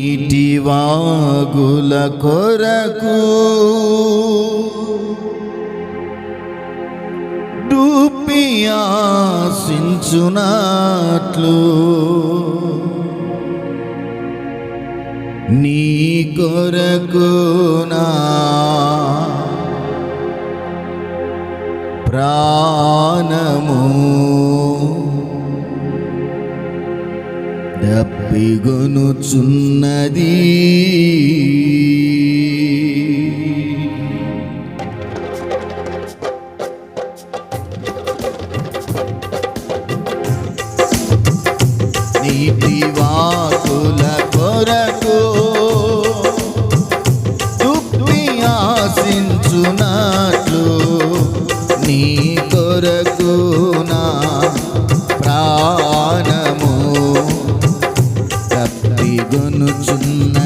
ఇటివాగుల కొరకు డూపియాసించునట్లు నీ కొరకు నా ప్రాణము దిగునుచున్నది. నీటి వాకుల కొరకు জীবন জন্য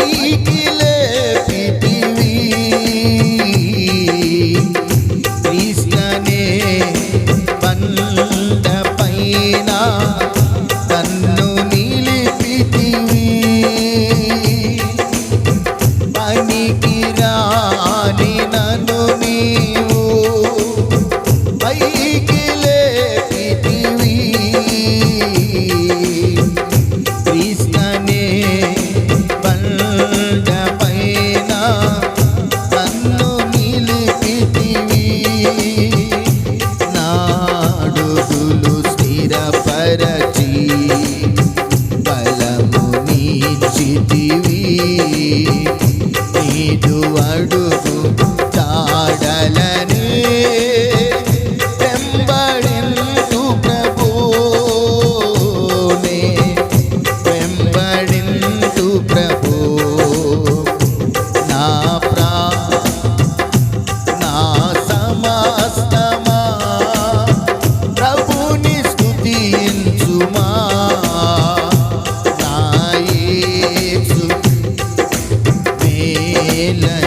கைட்டில అడుగులు el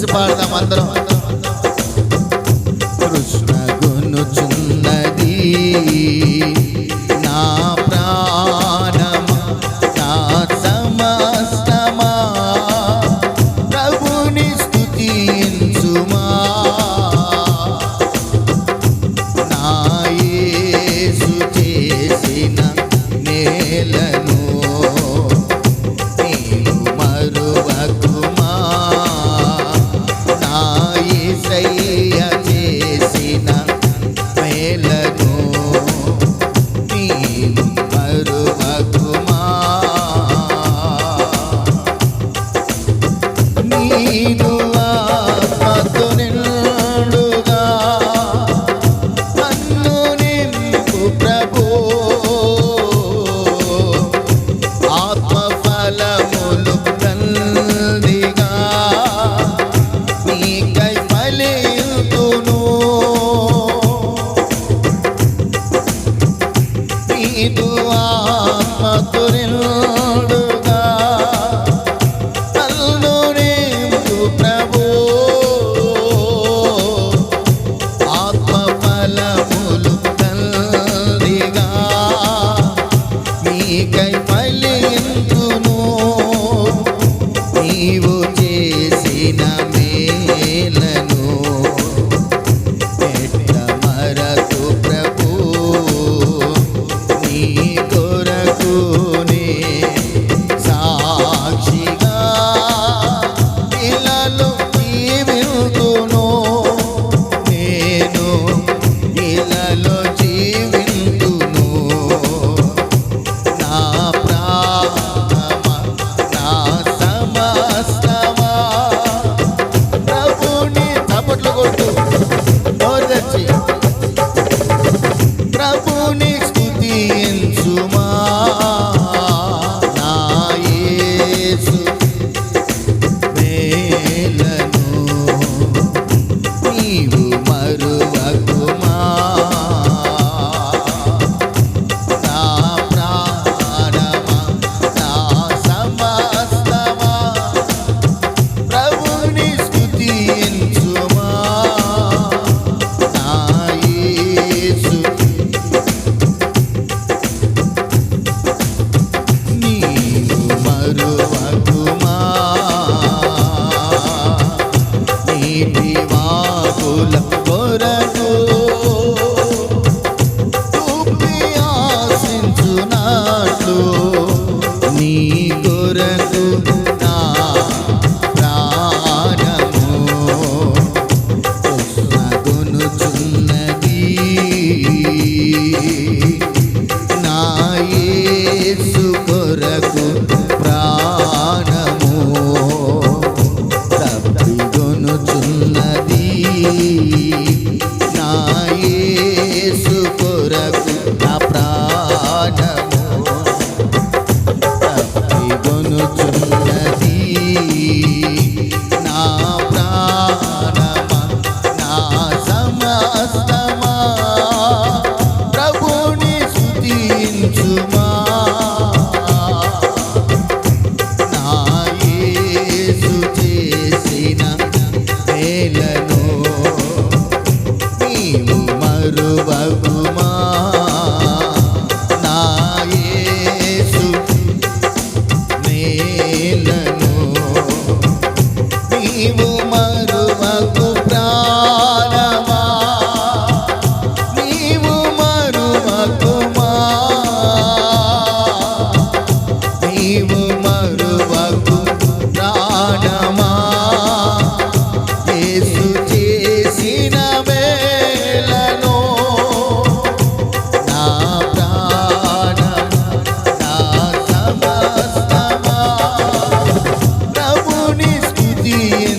सुपार मंदिर உமா দিয়ে